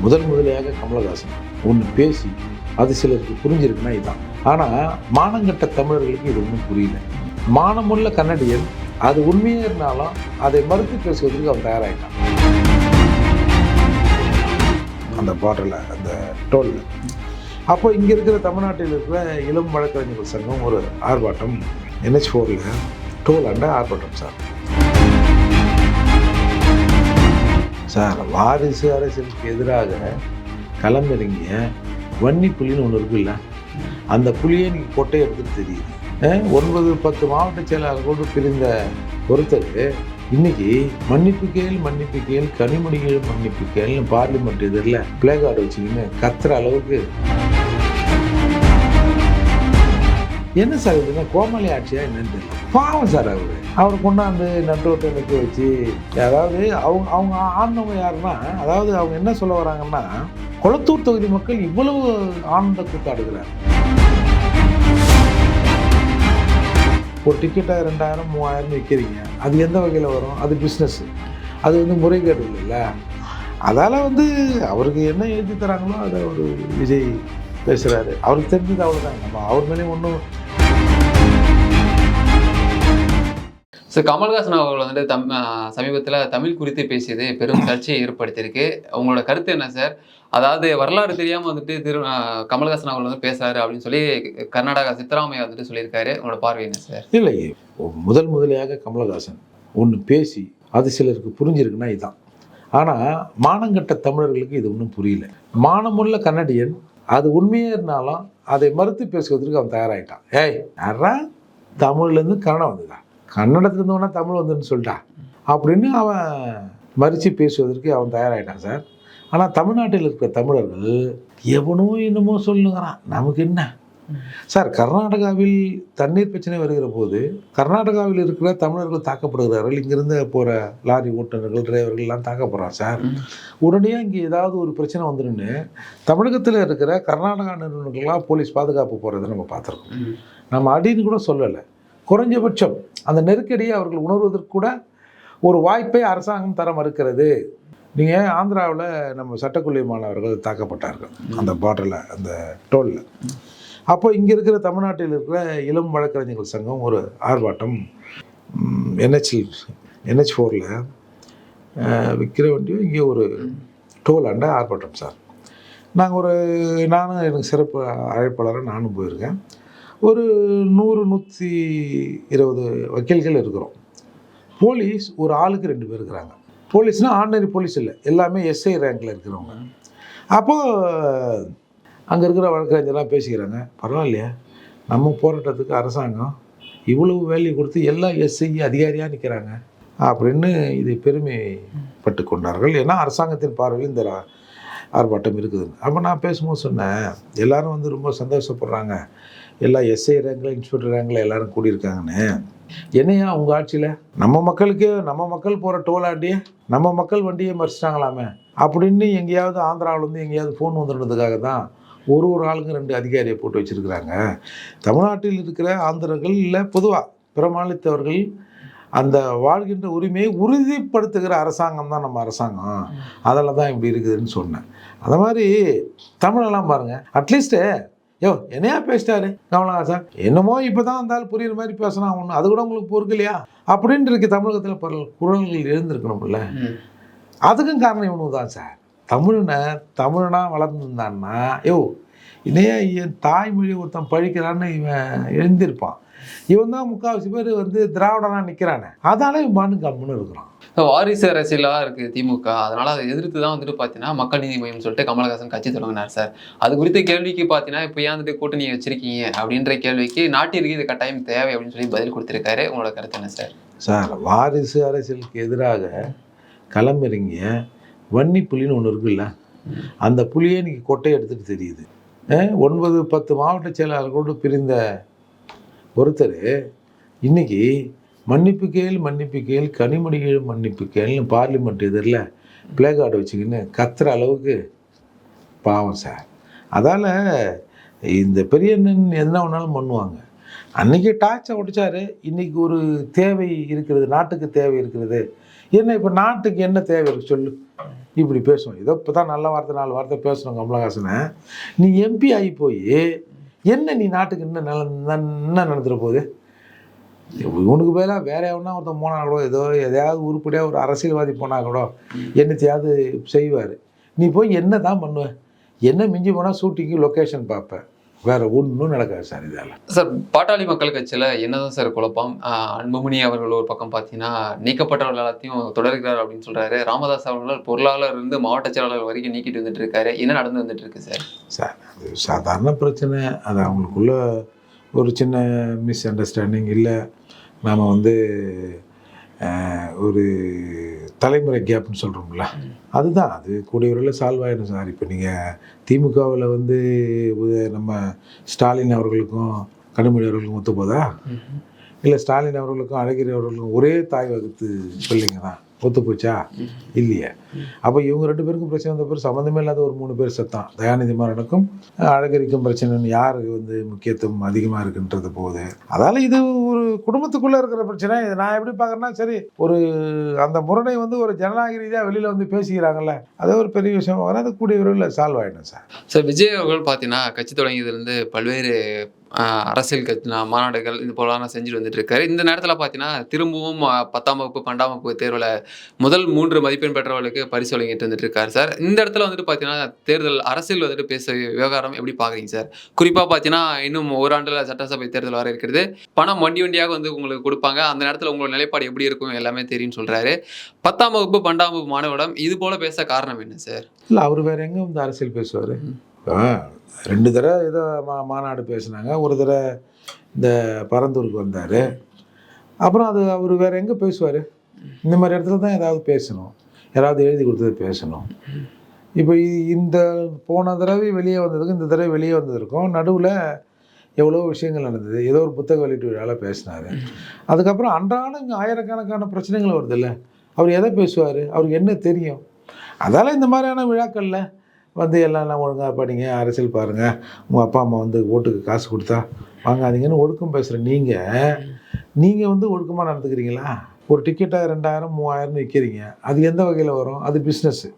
முதல் முதலையாக கமலஹாசன் ஒன்று பேசி அது சிலருக்கு புரிஞ்சிருக்குன்னா இதுதான் ஆனால் மானங்கட்ட தமிழர்களுக்கு இது ஒன்றும் புரியல. மானமுள்ள கன்னடியன் அது உண்மையே இருந்தாலும் அதை மறுத்து பேசுவதற்கு அவன் தயாராகிட்டான் அந்த பாட்டில் அந்த டோலில் அப்போ இங்கே இருக்கிற தமிழ்நாட்டில் இருக்கிற இளம் வழக்கறிஞர்கள் சங்கம் ஒரு ஆர்ப்பாட்டம் என்ஹெச் ஃபோரில் டோல் அண்ட ஆர்ப்பாட்டம் சார். சார் வாரிசு அரசியலுக்கு எதிராக களமிறங்கிய வன்னி புலின்னு ஒன்று இருக்குல்ல அந்த புலியை நீங்கள் கொட்டை எடுத்துட்டு தெரியுது. ஒன்பது பத்து மாவட்ட செயலாளர்களோடு பிரிந்த ஒருத்தர் இன்னைக்கு மன்னிப்பு கேள் மன்னிப்பு கேள் கனிமொழிகள் மன்னிப்பு கேள்னு பார்லிமெண்ட் இதில் பிளே கார்டு வச்சுக்கின்னு கத்துற அளவுக்கு என்ன சார் இதுங்க? கோமாளி ஆட்சியா என்னன்னு தெரியல. பாவம் சார் அவரு அவர் கொண்டாந்து நன்றோட்டை நிற்க வச்சு அதாவது அவங்க அவங்க ஆண்டவங்க யாருன்னா அதாவது அவங்க என்ன சொல்ல வராங்கன்னா கொளத்தூர் தொகுதி மக்கள் இவ்வளவு ஆனந்த கூத்தாடுகிறார் ஒரு டிக்கெட்டை ரெண்டாயிரம் மூவாயிரம் விற்கிறீங்க அது எந்த வகையில் வரும்? அது பிஸ்னஸ் அது வந்து முறைகேடு இல்லைல்ல அதால் வந்து அவருக்கு என்ன எழுதி தராங்களோ அதை ஒரு விஜய் பேசுகிறாரு அவருக்கு தெரிஞ்சது அவ்வளோதான் நம்ம அவர் மேலேயும் ஒன்றும் ஸோ கமல்ஹாசன் அவர்கள் வந்துட்டு தம் சமீபத்தில் தமிழ் குறித்து பேசியது பெரும் சர்ச்சையை ஏற்படுத்தியிருக்கு. உங்களோட கருத்து என்ன சார்? அதாவது வரலாறு தெரியாமல் வந்துட்டு திரு கமல்ஹாசன் அவர்கள் வந்து பேசுறாரு அப்படின்னு சொல்லி கர்நாடகா சித்தராமையா வந்துட்டு சொல்லியிருக்காரு. உங்களோட பார்வை என்ன சார்? இல்லை முதல் முதலியாக கமலஹாசன் ஒன்று பேசி அது சிலருக்கு புரிஞ்சிருக்குன்னா இதுதான் ஆனால் மானங்கட்ட தமிழர்களுக்கு இது ஒன்றும் புரியல. மானமுள்ள கன்னடியன் அது உண்மையே இருந்தாலும் அதை மறுத்து பேசுவதற்கு அவன் தயாராகிட்டான் ஏய் யாரா தமிழ்லேருந்து கன்னடம் வந்துதான் கன்னடத்துலேருந்து வேணா தமிழ் வந்துன்னு சொல்லிட்டான் அப்படின்னு அவன் மறித்து பேசுவதற்கு அவன் தயாராகிட்டான் சார். ஆனால் தமிழ்நாட்டில் இருக்கிற தமிழர்கள் எவனோ என்னமோ சொல்லுங்கிறான் நமக்கு என்ன? சார் கர்நாடகாவில் தண்ணீர் பிரச்சனை வருகிற போது கர்நாடகாவில் இருக்கிற தமிழர்கள் தாக்கப்படுகிறார்கள். இங்கிருந்து போகிற லாரி ஓட்டுநர்கள் டிரைவர்கள் எல்லாம் தாக்கப்படுறான் சார். உடனடியாக இங்கே ஏதாவது ஒரு பிரச்சனை வந்துடுன்னு தமிழகத்தில் இருக்கிற கர்நாடகா நிறுவனங்கள்லாம் போலீஸ் பாதுகாப்பு போகிறத நம்ம பார்த்துருக்கோம். நம்ம அடின்னு கூட சொல்லலை. குறைஞ்சபட்சம் அந்த நெருக்கடியை அவர்கள் உணர்வதற்கு கூட ஒரு வாய்ப்பை அரசாங்கம் தர மறுக்கிறது. நீங்கள் ஆந்திராவில் நம்ம சட்டக்கல்லூரி மாணவர்கள் தாக்கப்பட்டார்கள். அந்த பார்டரில் அந்த டோலில் அப்போ இங்கே இருக்கிற தமிழ்நாட்டில் இருக்கிற இளம் வழக்கறிஞர்கள் சங்கம் ஒரு ஆர்ப்பாட்டம் என்ஹெச்இ என்ஹெச் ஃபோரில் விற்கிற வண்டியும் இங்கே ஒரு டோல் அண்ட ஆர்ப்பாட்டம் சார். நாங்கள் ஒரு நானும் எனக்கு சிறப்பு அழைப்பாளராக நானும் போயிருக்கேன். ஒரு நூறு நூற்றி இருபது வக்கீல்கள் இருக்கிறோம். போலீஸ் ஒரு ஆளுக்கு ரெண்டு பேர் இருக்கிறாங்க. போலீஸ்னால் ஆர்டினரி போலீஸ் இல்லை. எல்லாமே எஸ்ஐ ரேங்கில் இருக்கிறவங்க. அப்போது அங்கே இருக்கிற வழக்கறிஞர்லாம் பேசிக்கிறாங்க பரவாயில்லையா நம்ம போராட்டத்துக்கு அரசாங்கம் இவ்வளவு வேல்யூ கொடுத்து எல்லா எஸ்ஐ அதிகாரியாக நிற்கிறாங்க அப்படின்னு இதை பெருமைப்பட்டு கொண்டார்கள். ஏன்னா அரசாங்கத்தின் பார்வையில் இந்த ஆர்ப்பாட்டம் இருக்குது. அப்போ நான் பேசும்போது சொன்னேன் எல்லாரும் வந்து ரொம்ப சந்தோஷப்படுறாங்க. எல்லா எஸ்ஐ ரேங்கில் இன்ஸ்பெக்டர் ரேங்கில் எல்லாரும் கூடியிருக்காங்கன்னு. என்னையா உங்கள் ஆட்சியில்? நம்ம மக்களுக்கே நம்ம மக்கள் போகிற டோலாண்டியே நம்ம மக்கள் வண்டியை மறிச்சிட்டாங்களாமே. அப்படின்னு எங்கேயாவது ஆந்திராவிலேருந்து எங்கேயாவது ஃபோன் வந்துடுறதுக்காக தான் ஒரு ஒரு ஆளுங்க ரெண்டு அதிகாரியை போட்டு வச்சுருக்குறாங்க. தமிழ்நாட்டில் இருக்கிற ஆந்திரர்கள் இல்லை பொதுவாக பிற மாநிலத்தவர்கள் அந்த வாழ்கின்ற உரிமையை உறுதிப்படுத்துகிற அரசாங்கம் தான் நம்ம அரசாங்கம். அதில் தான் இப்படி இருக்குதுன்னு சொன்னேன். அந்த மாதிரி தமிழெல்லாம் பாருங்கள் அட்லீஸ்ட்டு யோ என்னையா பேசிட்டாரு கமலஹாசன்? என்னமோ இப்போ தான் இருந்தாலும் புரியுற மாதிரி பேசினா ஒன்று அது கூட உங்களுக்கு பொறுக்கலையா அப்படின்னு இருக்கு தமிழகத்தில் பல குரல்கள் எழுந்திருக்கணும்ல. அதுக்கும் காரணம் இவனு தான் சார். தமிழனை தமிழனா வளர்ந்துருந்தான்னா யோ இணையா என் தாய்மொழி ஒருத்தன் பழிக்கிறான்னு இவன் எழுந்திருப்பான். இவன் தான் முக்கால்வாசி பேர் வந்து திராவிடனா நிற்கிறானே அதால இவன் பாண்டு கம்முன்னு இருக்கிறான். வாரிசு அரசியலாக இருக்குது திமுக. அதனால அதை எதிர்த்து தான் வந்துட்டு பார்த்தீங்கன்னா மக்கள் நீதி மையம் சொல்லிட்டு கமலஹாசன் கட்சி தொடங்கினார் சார். அது குறித்த கேள்விக்கு பார்த்தீங்கன்னா இப்போ ஏன் வந்துட்டு கூட்டணி வச்சிருக்கீங்க? அப்படின்ற கேள்விக்கு நாட்டிற்கு இது கட்டாயம் தேவை அப்படின்னு சொல்லி பதில் கொடுத்திருக்காரு. உங்களோட கருத்து என்ன சார்? சார் வாரிசு அரசியலுக்கு எதிராக களமிறங்கிய வன்னி புலின்னு ஒன்று இருக்குல்ல அந்த புலியே இன்னைக்கு கொட்டை எடுத்துட்டு தெரியுது. ஒன்பது பத்து மாவட்ட செயலாளர்களோடு பிரிந்த ஒருத்தர் இன்னைக்கு மன்னிப்பு கேள் மன்னிப்பு கேள் கனிமொழிகள் மன்னிப்பு கேள்னு பார்லிமெண்ட் இதில் பிளே கார்டு வச்சுக்கின்னு கத்துற அளவுக்கு பாவம் சார். அதால் இந்த பெரியண்ணன் என்ன வேணாலும் பண்ணுவாங்க. அன்றைக்கி டார்ச்சை உடைச்சாரு இன்றைக்கி ஒரு தேவை இருக்கிறது நாட்டுக்கு தேவை இருக்கிறது. என்ன இப்போ நாட்டுக்கு என்ன தேவை இருக்கு சொல்லு. இப்படி பேசுவோம். ஏதோ இப்போ தான் நல்ல வார்த்தை நாலு வார்த்தை பேசணும் கமலஹாசனை. நீ எம்பி ஆகி போய் என்ன நீ நாட்டுக்கு என்ன நல்ல என்ன நடந்துட போகுது? இவனுக்கு பதிலாக வேற எவனா ஒருத்தன் போனா கூட ஏதோ எதையாவது உருப்படியாக ஒரு அரசியல்வாதி போனா கூட என்னத்தையாவது செய்வார். நீ போய் என்ன தான் பண்ணுவேன் என்ன மிஞ்சி போனால் ஷூட்டிங்கு லொக்கேஷன் பார்ப்பேன் வேற ஒன்றும் நடக்காது சார் இதால். சார் பாட்டாளி மக்கள் கட்சியில் என்னதான் சார் குழப்பம்? அன்புமணி அவர்கள் ஒரு பக்கம் பார்த்தீங்கன்னா நீக்கப்பட்டவர்கள் எல்லாத்தையும் தொடர்கிறார் அப்படின்னு சொல்றாரு. ராமதாஸ் அவர்கள் பொருளாளர் இருந்து மாவட்ட செயலாளர் வரைக்கும் நீக்கிட்டு வந்துட்டு இருக்காரு என்ன நடந்து வந்துட்டு இருக்கு சார்? சார் அது சாதாரண பிரச்சனை. அது அவங்களுக்குள்ள ஒரு சின்ன மிஸ் அண்டர்ஸ்டாண்டிங் இல்லை. நாம் வந்து ஒரு தலைமுறை கேப்னு சொல்கிறோம்ல அதுதான். அது கூடிய விரைவில் சால்வ் ஆகிடும் சார் இப்போ நீங்கள் திமுகவில் வந்து நம்ம ஸ்டாலின் அவர்களுக்கும் கனிமொழி அவர்களுக்கும் ஒத்து போதா? இல்லை ஸ்டாலின் அவர்களுக்கும் அழகிரி அவர்களுக்கும் ஒரே தாய் வகுத்து பிள்ளைங்க தான் ஒத்து போச்சா? இல்லையே. அப்போ இவங்க ரெண்டு பேருக்கும் பிரச்சனை வந்த பேர் சம்மந்தமே இல்லாத ஒரு மூணு பேர் செத்தான். தயாநிதி மாறனுக்கும் அழகரிக்கும் பிரச்சனைன்னு யாருக்கு வந்து முக்கியத்துவம் அதிகமாக இருக்குன்றது போகுது. அதால இது ஒரு குடும்பத்துக்குள்ளே இருக்கிற பிரச்சனை. இதை நான் எப்படி பார்க்குறேன்னா சரி ஒரு அந்த முரணை வந்து ஒரு ஜனநாயக ரீதியாக வெளியில் வந்து பேசிக்கிறாங்கல்ல அது ஒரு பெரிய விஷயம் வர அது கூடிய விரைவில் சால்வ் ஆகிடும் சார். சார் விஜய் அவர்கள் பார்த்தீங்கன்னா கட்சி தொடங்கியதுலேருந்து பல்வேறு அரசியல் கட்சி மாநாடுகள் இது போலாம் செஞ்சுட்டு வந்துட்டு இருக்காரு. இந்த நேரத்தில் பார்த்தீங்கன்னா திரும்பவும் பத்தாம் வகுப்பு பன்னெண்டாம் வகுப்பு தேர்வில் முதல் மூன்று மதிப்பெண் பெற்றவர்களுக்கு பரிசு வழங்கிட்டு வந்துட்டு இருக்காரு சார். இந்த இடத்துல வந்துட்டு பார்த்தீங்கன்னா தேர்தல் அரசியல் வந்துட்டு பேச விவகாரம் எப்படி பார்க்குறீங்க சார்? குறிப்பாக பார்த்தீங்கன்னா இன்னும் ஓராண்டில் சட்டசபை தேர்தல் வர இருக்கிறது. பணம் வண்டி வண்டியாக வந்து உங்களுக்கு கொடுப்பாங்க. அந்த நேரத்தில் உங்களோட நிலைப்பாடு எப்படி இருக்கும் எல்லாமே தெரியும்னு சொல்கிறாரு பத்தாம் வகுப்பு பன்னெண்டாம் வகுப்பு மாணவரிடம் இது போல பேச காரணம் என்ன சார்? இல்லை அவர் வேற எங்கே வந்து அரசியல் பேசுவார்? ரெண்டு தடவை ஏதோ மா மாநாடு பேசுனாங்க. ஒரு தடவை இந்த பரந்தூருக்கு வந்தார். அப்புறம் அது அவர் வேற எங்கே பேசுவார்? இந்த மாதிரி இடத்துல தான் ஏதாவது பேசணும். யாராவது எழுதி கொடுத்தது பேசணும். இப்போ இந்த போன தடவை வெளியே வந்ததுக்கும் இந்த தடவை வெளியே வந்ததுக்கும் நடுவில் எவ்வளோ விஷயங்கள் நடந்தது. ஏதோ ஒரு புத்தக வெளியீட்டு விழாவில் பேசினார். அதுக்கப்புறம் அன்றாடம் இங்கே ஆயிரக்கணக்கான பிரச்சனைகள் வருதுல்ல. அவர் எதை பேசுவார்? அவருக்கு என்ன தெரியும்? அதால் இந்த மாதிரியான விழாக்களில் வந்து எல்லாம் எல்லாம் ஒழுங்காக படிங்க அரசியல் பாருங்கள் உங்கள் அப்பா அம்மா வந்து ஓட்டுக்கு காசு கொடுத்தா வாங்காதீங்கன்னு ஒழுக்கம் பேசுகிற நீங்கள் நீங்கள் வந்து ஒழுக்கமாக நடந்துக்கிறீங்களா? ஒரு டிக்கெட்டை ரெண்டாயிரம் மூவாயிரம்னு விற்கிறீங்க அது எந்த வகையில் வரும்? அது பிஸ்னஸ்ஸு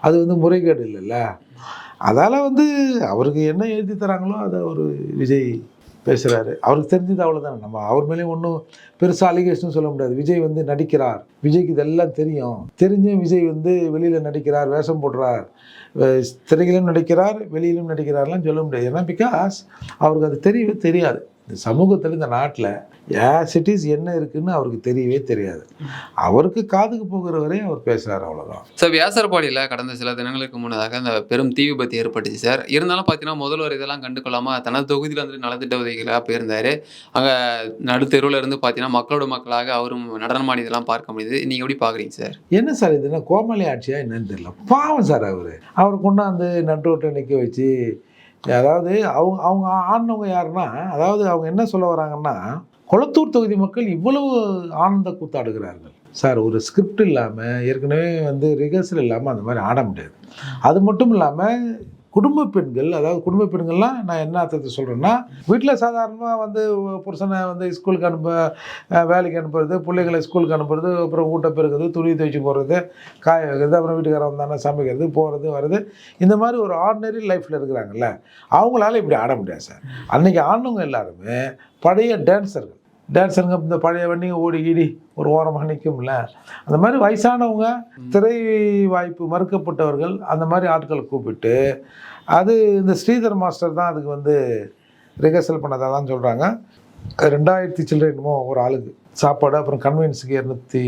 அது வந்து முறைகேடு இல்லைல்ல. அதால் வந்து அவருக்கு என்ன எழுதி தராங்களோ அதை ஒரு விஜய் பேசுகிறாரு அவருக்கு தெரிஞ்சது அவ்வளோதானே நம்ம அவர் மேலேயும் ஒன்றும் பெருசாக அலிகேஷனும் சொல்ல முடியாது. விஜய் வந்து நடிக்கிறார். விஜய்க்கு இதெல்லாம் தெரியும். தெரிஞ்சும் விஜய் வந்து வெளியில் நடிக்கிறார் வேஷம் போடுறார். திரையிலும் நடிக்கிறார் வெளியிலும் நடிக்கிறார்லாம் சொல்ல முடியாது. ஏன்னா பிகாஸ் அவருக்கு அது தெரியவே தெரியாது. இந்த சமூகத்தில் இந்த நாட்டில் சிட்டிஸ் என்ன இருக்குன்னு அவருக்கு தெரியவே தெரியாது. அவருக்கு காதுக்கு போகிற வரை அவர் பேசுகிறார் அவ்வளோதான் சார் வியாசர்பாடியில் கடந்த சில தினங்களுக்கு முன்னதாக அந்த பெரும் தீ விபத்து ஏற்பட்டுச்சு சார். இருந்தாலும் பார்த்தீங்கன்னா முதல்வர் இதெல்லாம் கண்டுகொள்ளாம தனது தொகுதியில் வந்துட்டு நலத்திட்ட உதவிகளாக போயிருந்தாரு. அங்கே நடுத்தெருவில் இருந்து பார்த்தீங்கன்னா மக்களோட மக்களாக அவரும் நடனமாடி இதெல்லாம் பார்க்க முடியுது. நீங்கள் எப்படி பார்க்குறீங்க சார்? என்ன சார் இதுனா கோமாளி ஆட்சியா என்னன்னு தெரியல. பாவம் சார் அவர். அவரை கொண்டாந்து நடுரோட்டை நிற்க வச்சு அதாவது அவங்க அவங்க ஆடினவங்க யாருன்னா அதாவது அவங்க என்ன சொல்ல வராங்கன்னா கொளத்தூர் தொகுதி மக்கள் இவ்வளவு ஆனந்த கூத்தாடுகிறார்கள். சார் ஒரு ஸ்கிரிப்ட் இல்லாமல் ஏற்கனவே வந்து ரிஹர்சல் இல்லாமல் அந்த மாதிரி ஆட முடியாது. அது மட்டும் இல்லாமல் குடும்ப பெண்கள் அதாவது குடும்ப பெண்கள்லாம் நான் என்ன அர்த்தத்தை சொல்கிறேன்னா வீட்டில் சாதாரணமாக வந்து புருஷனை வந்து ஸ்கூலுக்கு அனுப்ப வேலைக்கு அனுப்புறது பிள்ளைகளை ஸ்கூலுக்கு அனுப்புறது அப்புறம் ஊட்ட பெருக்குறது துணி துவைச்சி போடுறது காய வைக்கிறது அப்புறம் வீட்டுக்காரன் வந்தானே சமைக்கிறது போகிறது வர்றது. இந்த மாதிரி ஒரு ஆர்டினரி லைஃப்பில் இருக்கிறாங்கல்ல அவங்களால இப்படி ஆட முடியாது சார். அன்னைக்கு ஆடணுங்க எல்லாருமே பழைய டான்ஸர்கள் டான்ஸருங்க இந்த பழைய வண்டிங்க ஓடி கீடி ஒரு ஓரமாக நிற்கும்ல அந்த மாதிரி வயசானவங்க திரை வாய்ப்பு மறுக்கப்பட்டவர்கள் அந்த மாதிரி ஆட்களை கூப்பிட்டு அது இந்த ஸ்ரீதர் மாஸ்டர் தான் அதுக்கு வந்து ரிஹர்சல் பண்ணதாக தான் சொல்கிறாங்க ரெண்டாயிரத்தி சில்லறை என்னமோ ஒரு ஆளுக்கு. சாப்பாடு அப்புறம் கன்வென்ஸுக்கு இரநூத்தி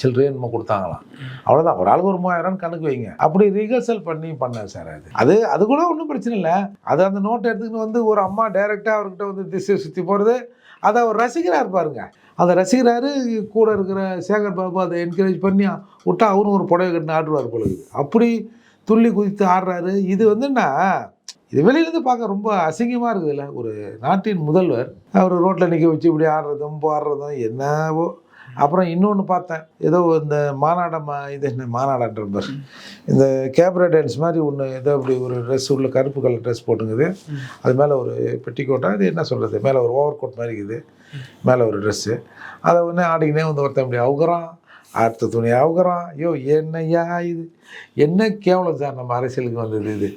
சில்லறை என்னமோ கொடுத்தாங்களாம். அவ்வளோதான் ஒரு ஆளுக்கு ஒரு மூவாயிரம் கணக்கு வைங்க. அப்படி ரிஹர்சல் பண்ணி பண்ணேன் சார் அது. அது அது கூட ஒன்றும் பிரச்சனை இல்லை. அது அந்த நோட்டை எடுத்துக்கிட்டு வந்து ஒரு அம்மா டைரெக்டாக அவர்கிட்ட வந்து திசை சுற்றி போகிறது அதை அவர் ரசிகராக பாருங்க. அந்த ரசிகராரு கூட இருக்கிற சேகர் பாபு அதை என்கரேஜ் பண்ணி விட்டா அவரும் ஒரு புடவை கட்டின ஆடுவார் போல அப்படி துள்ளி குதித்து ஆடுறாரு. இது வந்து என்ன? இது வெளியிலேருந்து பார்க்க ரொம்ப அசிங்கமாக இருக்குதுல்ல. ஒரு நாட்டின் முதல்வர் அவர் ரோட்டில் நிற்க வச்சு இப்படி ஆடுறதும் பாடுறதும் என்னவோ. அப்புறம் இன்னொன்று பார்த்தேன். ஏதோ இந்த மாநாட மா இது என்ன மாநாடன்ற பாரு. இந்த கேப்ரா டான்ஸ் மாதிரி ஒன்று ஏதோ அப்படி ஒரு ட்ரெஸ் உள்ள கருப்பு கலர் ட்ரெஸ் போட்டுங்குது அது மேலே ஒரு பெட்டிக்கோட்டாக அது என்ன சொல்கிறது மேலே ஒரு ஓவர் கோட் மாதிரி இருக்குது. மேலே ஒரு ட்ரெஸ்ஸு அதை ஒன்று ஆடிக்கினே வந்து ஒருத்தன் இப்படி அவுகிறான். அடுத்த துணி அவுக்குறான். ஐயோ என்னய்யா இது? என்ன கேவலம் சார் நம்ம அரசியலுக்கு வந்தது இது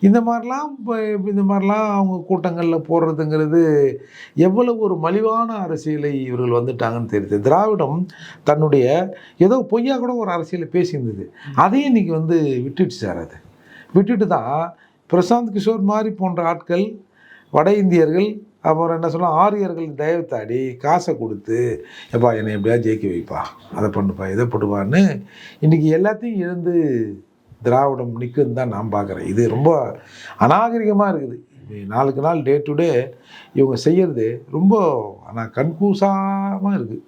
இந்த மாதிரிலாம் இப்போ இந்த மாதிரிலாம் அவங்க கூட்டங்களில் போடுறதுங்கிறது எவ்வளவு ஒரு மலிவான அரசியலை இவர்கள் வந்துட்டாங்கன்னு தெரியுது. திராவிடம் தன்னுடைய ஏதோ பொய்யா கூட ஒரு அரசியலை பேசியிருந்தது. அதையும் இன்னைக்கு வந்து விட்டுட்டு சார் அது. விட்டுட்டு தான் பிரசாந்த் கிஷோர் மாதிரி போன்ற ஆட்கள் வட இந்தியர்கள் அப்புறம் என்ன சொல்லலாம் ஆரியர்கள் தயவு தாடி காசை கொடுத்து எப்பா என்னை எப்படியா ஜெயிக்க வைப்பா அதை பண்ணுப்பா இதை பண்ணுவான்னு இன்றைக்கி எல்லாத்தையும் எழுந்து திராவிடம் நிற்குன்னு தான் நான் பார்க்குறேன். இது ரொம்ப அநாகரிகமாக இருக்குது. நாளுக்கு நாள் டே டு டே இவங்க செய்கிறது ரொம்ப ஆனால் கன்ஃபியூஸாக இருக்குது